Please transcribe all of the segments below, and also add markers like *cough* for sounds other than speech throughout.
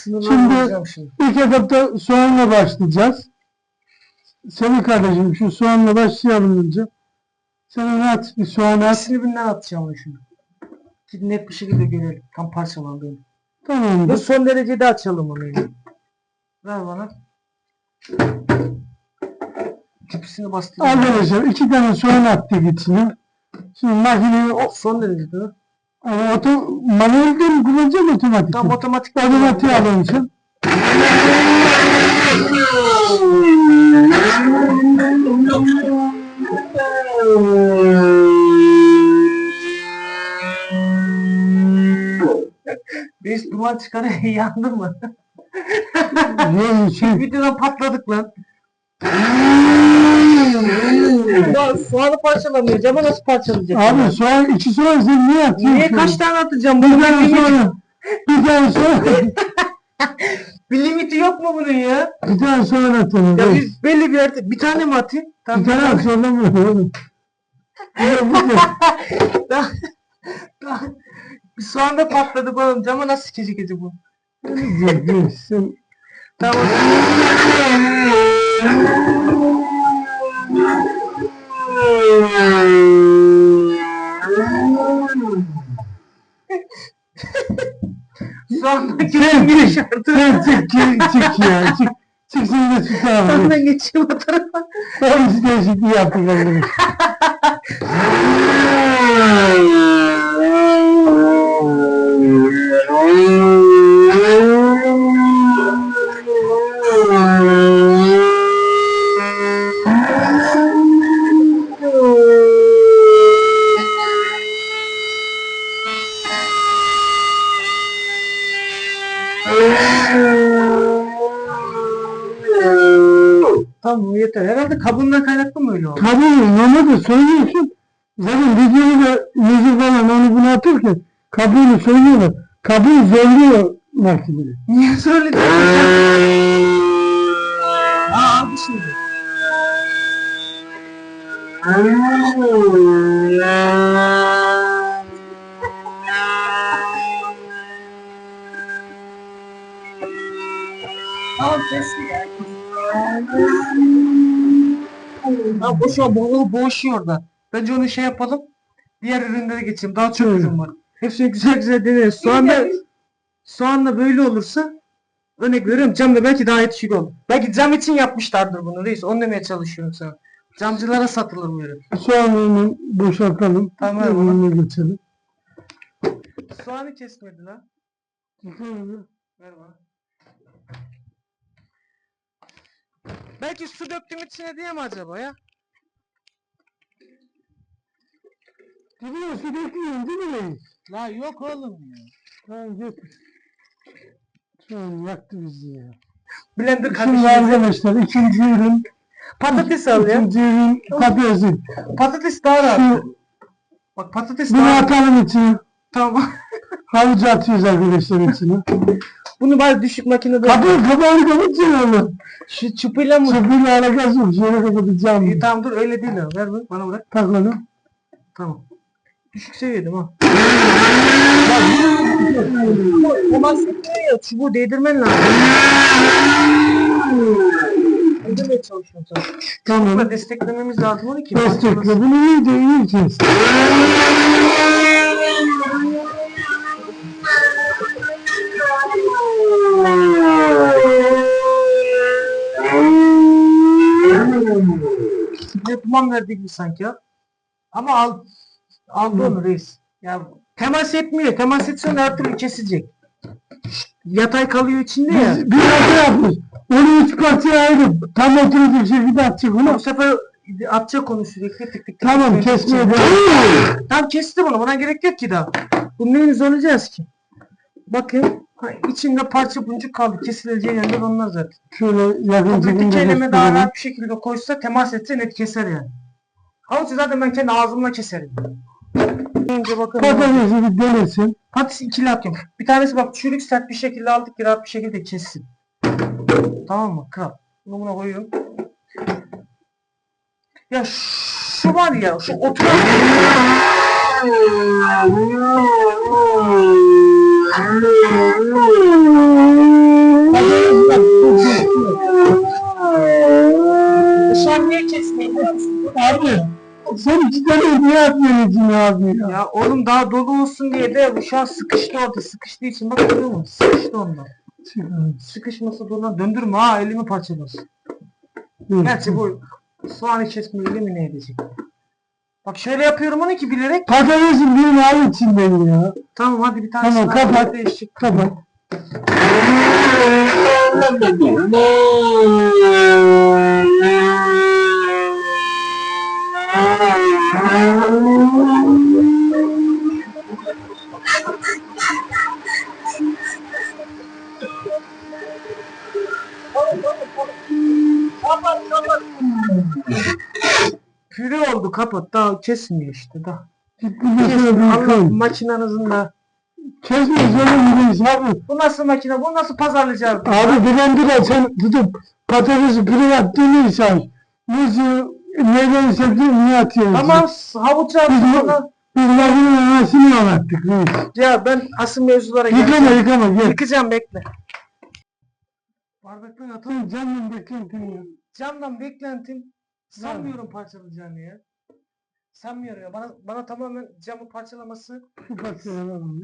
Sınırlandıracağım şimdi. İlk etapta soğanla başlayacağız. Semih kardeşim şu soğanla başlayalım önce. Sen onu at, bir soğan at. İkisini birinden atacağım onu şimdi. Ki net bir şekilde görelim. Tam parçalandığını. Ve Tamamdır. son derecede açalım onu yine. Ver bana. Tüpüsünü bastırıyorum. Arkadaşlar iki tane soğan attık içine. Şimdi makineyi o, Son derecede? Ama oto, manuelde mi kullanacağım otomatik Tam otomatik. Otomatik sen. Biz duman çıkarıyor *laughs* yandın mı? Yok, şey, Videodan patladık lan. Ya soğanı parçalamıyor. Camı nasıl parçalayacak? abi soğan, iki soğan sen niye atıyorsun? Niye kaç tane atacağım? Bir tane soğan. Bir tane soğan. *laughs* bir limiti yok mu bunun ya? Bir tane soğan atalım. Ya biz belli bir yerde bir tane mi atayım? Bir tane at zorlamıyor *laughs* oğlum. Bu da- patladık oğlum. Camı nasıl sikecek bu? Tamam. *laughs* Geçeyim bir şartı. Sen çık, çık, çık ya. Çık, çık seni de tutalım. Soğandan geçeyim o tarafa. Tamam biz değişikliği yaptık Tamam yeter. Herhalde kabuğundan kaynaklı mı öyle oldu? Tabii normalde söylüyorsun. Zaten videoda müzik falan onu bunu atırken kabuğunu söylüyorlar. Kabuğu zorluyor makineyi. Niye söyledin? Aa aldı şimdi. Tamam kesti ya. Ha boş ver boğulu boğuşuyor orada. Bence onu şey yapalım. Diğer ürünlere geçelim. Daha çok ürün var. Hepsini güzel güzel deneriz. Soğanla, soğanla böyle olursa örnek veriyorum cam da belki daha yetişik olur. Belki cam için yapmışlardır bunu reis. Onu demeye çalışıyorum sana. Camcılara satılır bu ürün. Soğanını boşaltalım. Tamam, Önüne geçelim. Soğanı kesmedi lan. Ver bana. Belki su döktüm içine diye mi acaba ya? Gidiyor su bekliyorsun değil mi reis? La yok oğlum ya. Tamam git. Şu an yaktı bizi ya. Blender Şimdi kardeşim. arkadaşlar ikinci ürün. Patates al ya. İkinci ürün patatesin. Patates daha rahat. Şu, Bak patates bunu daha rahat. atalım içine. Tamam. *laughs* Havucu atıyoruz arkadaşlar içine. Bunu bari düşük makinede Kapı kapağını kapatacaksın oğlum. Şu çupuyla mı? Sıfırla alakası yok. Şöyle kapatacağım. İyi tamam dur öyle değil ha. Ver bak bana bırak. Tak onu. Tamam. Düşük seviyede ha. Olmaz ya. Çubuğu değdirmen lazım. Değdirmeye çalışıyorum sana. Tamam. Çubukla desteklememiz lazım onu ki. Destekle. Bunu iyice iyi kes. Duman verdik gibi sanki ya. Ama al, aldı onu reis. Ya temas etmiyor. Temas etse her türlü kesilecek. Yatay kalıyor içinde ya. Biz bir hata yapmış. Onu üç parçaya ayırıp tam oturacak şekilde atacak Bu onu. sefer atacak onu sürekli tık tık tık. Tamam kesmeye devam. Tamam kesti bunu. Buna gerek yok ki daha. Bunun neyini zorlayacağız ki? Bakın. Ha, içinde parça buncuk kaldı. Kesileceği yerler onlar zaten. Şöyle yakın Öbür çekimde iki elime daha rahat bir şekilde koysa temas etse net keser yani. Havucu zaten ben kendi ağzımla keserim. Önce bakalım. Patatesi bir denesin. Patates ikili atıyorum. Bir tanesi bak çürük sert bir şekilde aldık ki rahat bir şekilde kessin. Tamam mı? Kral. Bunu buna koyuyorum. Ya şu var ya şu oturan *laughs* Dışarıya kesmeyin. Abi sen iki tane niye atmıyorsun abi ya? Ya oğlum daha dolu olsun diye de şu an sıkıştı orada. Sıkıştığı için bak görüyor musun? Sıkıştı ondan. Sıkışması doludan döndürme ha elimi parçalasın. Gerçi bu soğanı kesme elimine edecek. Bak şöyle yapıyorum onu ki bilerek. Patatesin bir abi içinden ya. Tamam hadi bir tane Tamam, kapat. Değişik. Kapat. *laughs* işte şöyle Kesmiyor. bir Allah. Kesme şöyle gideyiz abi. Bu nasıl makine? Bu nasıl pazarlayacağız? Abi blender'a sen tutup patatesi püre yaptığını insan. Nasıl meyve sebze niye atıyorsun? Tamam havuç ona. biz makinenin anasını anlattık. Ya ben asıl mevzulara Yıkama yıkama gel. Yıkacağım bekle. Bardaktan atalım. Sen canım beklentin ya. Camdan beklentim sanmıyorum parçalayacağını ya. Sanmıyorum ya. Bana bana tamamen camı parçalaması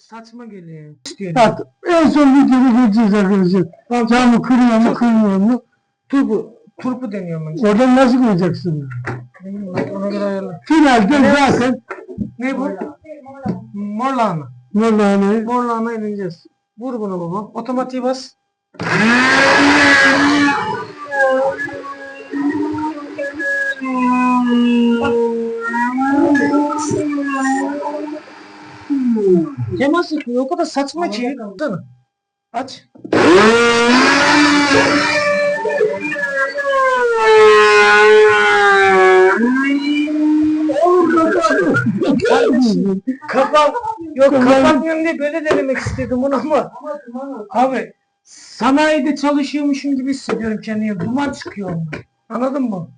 saçma geliyor. Bak en son videoda göreceğiz arkadaşlar. Camı kırıyor mu kırmıyor mu? Turpu, turpu deniyorum ben. Oradan nasıl koyacaksın? Bilmiyorum, Ona göre ayarla. Finalde Ne? zaten Ne bu? Mor lahana. Mevlana Mor lahana ineceğiz. Vur bunu baba. Otomatiği bas. *laughs* Kemal sıkıyor. O kadar saçma ki. Baksana. Aç. Kapat. Yok kapatmıyorum diye böyle denemek istedim bunu ama. Abi sanayide çalışıyormuşum gibi hissediyorum kendimi. Duman çıkıyor. Anladın mı?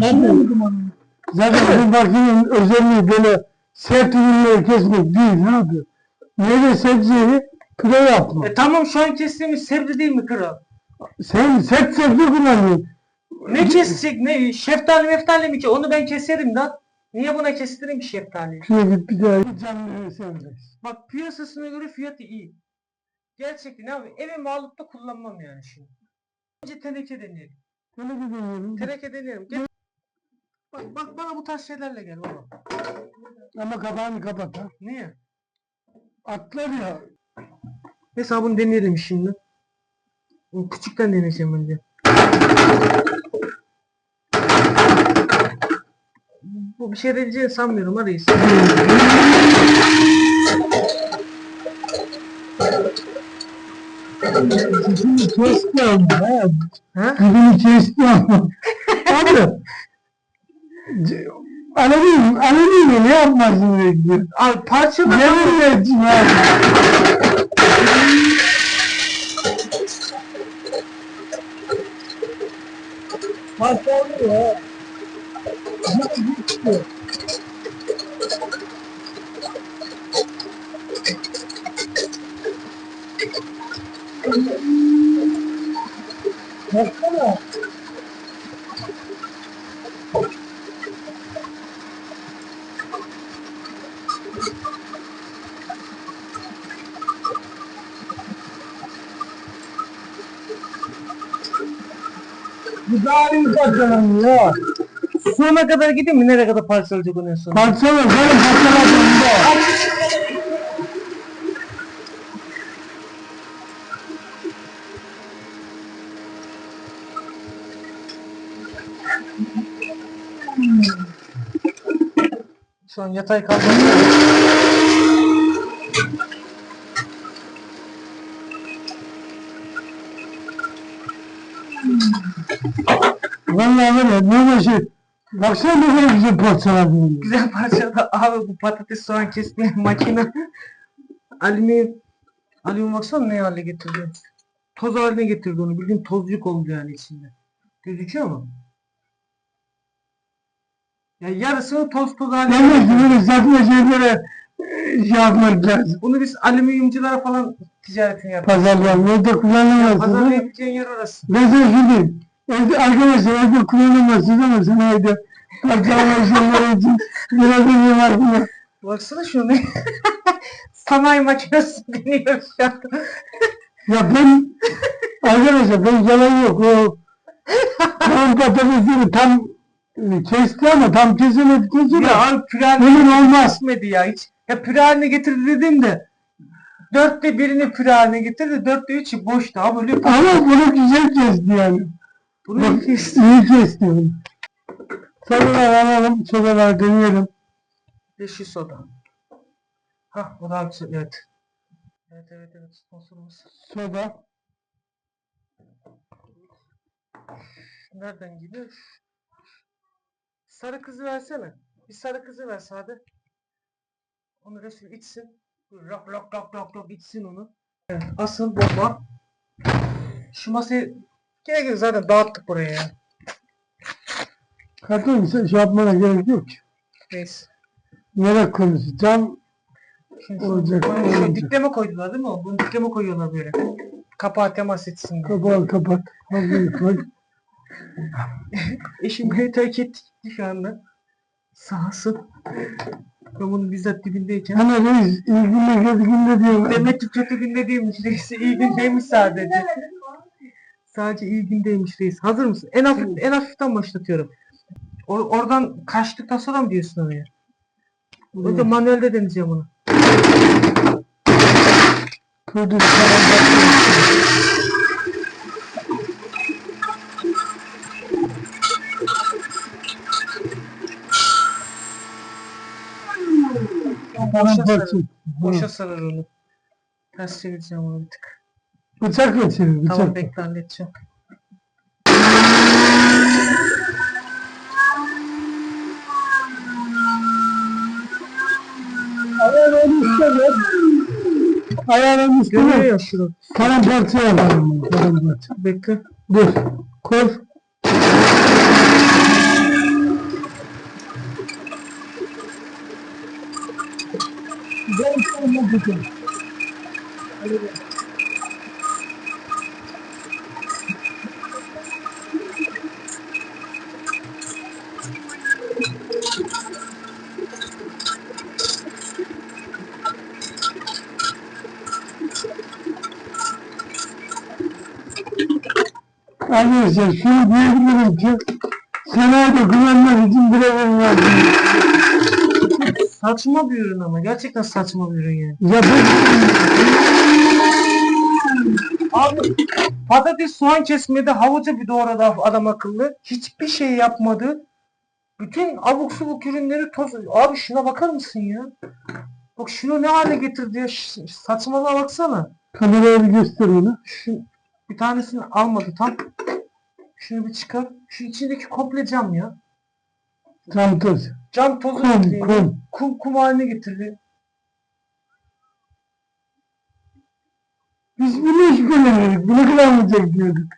Ben de dumanı. zaten bu makinenin özelliği böyle sert ürünleri kesmek değil abi. Meyve sebzeyi püre yapma. E tamam şu an kestiğimiz sebze değil mi kral? Sen sert sebze kullanıyorsun. Ne kesecek ne? Şeftali meftali mi ki? Onu ben keserim lan. Niye buna kestireyim ki şeftaliyi? Şuna git bir daha. Canlı severiz. Bak piyasasına göre fiyatı iyi. Gerçekten abi evime alıp da kullanmam yani şimdi. Önce teneke deneyelim. Şöyle gidelim. Teneke deneyelim. Gel. Bak, bak bana bu tarz şeylerle gel baba. Ama kapağını kapat ha. Niye? Atlar ya. Mesela bunu deneyelim şimdi. Bu Küçükten deneyeceğim önce. Bu bir şey deneyeceğini sanmıyorum ha reis. Sesini kesti ama. ha. Kesti ama. Abi. Anladın mı? Ne yapmasını bekliyor? Abi parçalı Yemin etsin abi. Parçalı ya. Baksana. Bu daha iyi parçalanıyor. Sona kadar gideyim mi? Nereye kadar parçalayacak onun sonra? Parçalı, benim parçaladığımda. Şu an yatay kaldı. Vallahi var ya ne başı. Baksana ne kadar güzel parçaladın. Güzel parçada abi bu patates soğan kesme *laughs* makine. Alüminyum. Alüminyum baksana ne hale getirdi. Toz haline getirdi onu. Bildiğin tozcuk oldu yani içinde. Gözüküyor mu? Ya yarısını toz toz haline getirdi. böyle saçma şeylere e, şey yapmak lazım. Bunu biz alüminyumculara falan ticaretini yapıyoruz. Pazarlar evde kullanamazsınız. Pazarlayabileceğin yer orası. Ben sana Evde, arkadaşlar evde kullanamazsınız ama parçalama işlemleri için biraz önce var buna. Baksana şunu. *laughs* Sanayi makinesi biniyor şu an. Ya ben arkadaşlar ben yalan yok. O *laughs* tam patatesini tam e, kesti ama tam kesemedi kesemedi. Ya abi püre Bunun olmaz. kesmedi ya hiç. Ya püre haline getirdi dedim de. Dörtte birini püre haline getirdi. Dörtte üçü boştu. Abi öyle Ama bunu güzel kesti yani. Bunu Bak, kesti. iyi kesti bunu. Sorular alalım, sorular deneyelim. Yeşil soda. Hah bu daha güzel. Evet. Evet evet evet. Sponsorumuz. Soda. Nereden geliyor? Sarı kızı versene. Bir sarı kızı ver sade. Onu resim içsin. Lok lok lok lok lok içsin onu. Evet, asıl bomba. Şu masayı gerek yok zaten dağıttık buraya ya. İse şey yapmana gerek yok ki. Neyse. Merak konusu. Cam Şimdi Olacak, bunu şöyle olacak. dikleme koydular değil mi? Bunu dikleme koyuyorlar böyle. Kapağı temas etsin diye. kapağı kapat. Hazır koy. *laughs* Eşim beni terk etti şu anda. Sağ olsun. Ben bunun bizzat dibindeyken. Hani reis iyi günde kötü günde diyor. Demek ki kötü günde değilmiş reis. İyi gündeymiş sadece. *laughs* Sadece iyi gündeymiş reis. Hazır mısın? En hafif, en hafiften başlatıyorum. Or- oradan kaçtıktan sonra mı diyorsun oraya? Önce manuelde deneyeceğim onu. Boşa boşa sarar onu. Ters çevireceğim onu bir tık. Bıçak geçirir bıçak. Tamam bekle halledeceğim. Ayağının üstüne. Ayağının üstüne. Görüyor şunu. Paramparça yaparım. bunu, Paramparça. Bekle. Dur. Koy. Ben sana bakacağım. Arkadaşlar şunu diyebilirim ki senayda güvenmek için evim var. Saçma bir ürün ama. Gerçekten saçma bir ürün yani. Ya bu Abi patates soğan kesmedi. Havucu bir doğradı adam akıllı. Hiçbir şey yapmadı. Bütün abuk subuk ürünleri toz. Abi şuna bakar mısın ya? Bak şunu ne hale getirdi ya. Ş- Saçmalığa baksana. kameraya bir göster onu. Şu bir tanesini almadı tam. Şunu bir çıkar. Şu içindeki komple cam ya. Tam toz. Cam tozu Kum, getirdi. kum. Kum, kum haline getirdi. Biz bunu hiç göremedik. Bunu kullanmayacak diyorduk.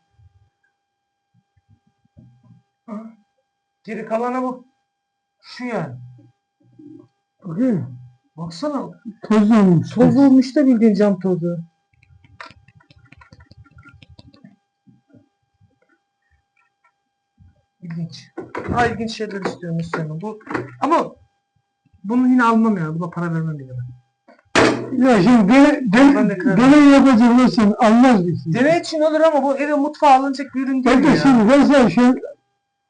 Geri kalanı bu. Şu yani. Okey. Baksana. Toz olmuş. Toz olmuş da bildiğin cam tozu. İlginç. Daha ilginç şeyler istiyorum istiyorum. Bu ama bunu yine almam ya. Buna para vermem bile ben. Ya şimdi dene, Ben de karar- deney yapacak olsan anlar mısın? Deney için olur ama bu eve mutfağa alınacak bir ürün değil Peki ya. şimdi sana şey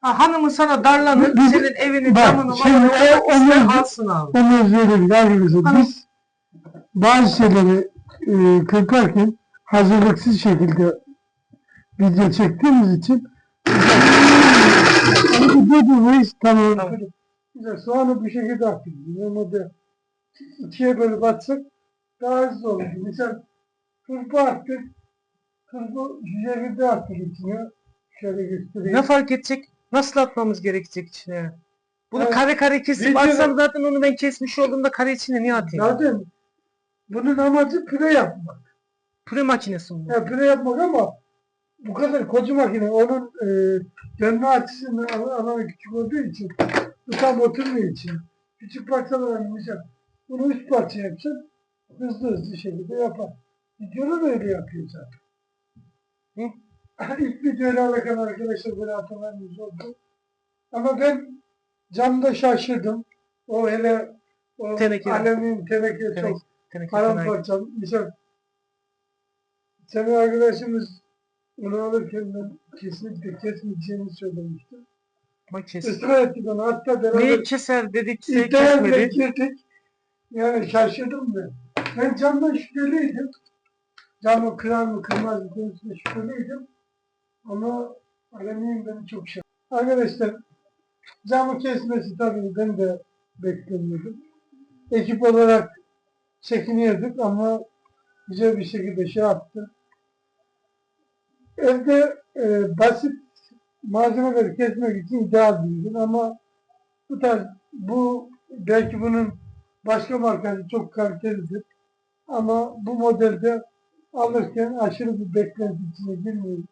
Ha, hanımın sana darlanır, Biz- senin evini, Bak, camını, şimdi malını o- o ister alsın abi. onu söyledik arkadaşlar. Biz bazı şeyleri e, kırparken hazırlıksız şekilde video çektiğimiz için Dedi reis tamam. Güzel soğanı bir şekilde attık. Normalde ikiye bölüp atsak daha hızlı olur. Mesela turpa attık. Turpa şu şekilde attık içine. Şöyle göstereyim. Ne fark edecek? Nasıl atmamız gerekecek içine? Bunu Evet. kare kare kesip atsam zaten onu ben kesmiş olduğumda kare içine niye atayım? Zaten bunun amacı püre yapmak. Püre makinesi mi bu? Ya püre yapmak ama bu kadar koca makine onun e, dönme açısının al- alanı küçük olduğu için tam oturmuyor için. Küçük parçalar yumuşak. Bunu üç parça yapsın. Hızlı hızlı şekilde yapar. Videoda da öyle yapıyor zaten. Hı? *laughs* İlk videoyla alakalı arkadaşlar böyle hatalarımız oldu. Ama ben camda şaşırdım. O hele o Teneke. alemin teneke Teneke, çok teneke paramparça. Misal senin arkadaşımız onu alırken ben kesinlikle kesmeyeceğini söylemiştim. Ama kes. Israr ettik onu. Hatta beraber Neyi keser dedikse İddiaya bile kesmedi. girdik. Yani şaşırdım ben. Ben camdan şüpheliydim. Camı kırar mı kırmaz mı konusunda şüpheliydim. Ama alüminyum beni çok şaşırttı. Arkadaşlar camı kesmesi tabii ben de beklemiyordum. Ekip olarak çekiniyorduk ama güzel bir şekilde şey yaptı. Evde e, basit malzemeleri kesmek için bir ürün ama bu tarz bu belki bunun başka markası çok kalitelidir. Ama bu modelde alırken aşırı bir beklenti içine girmeyin.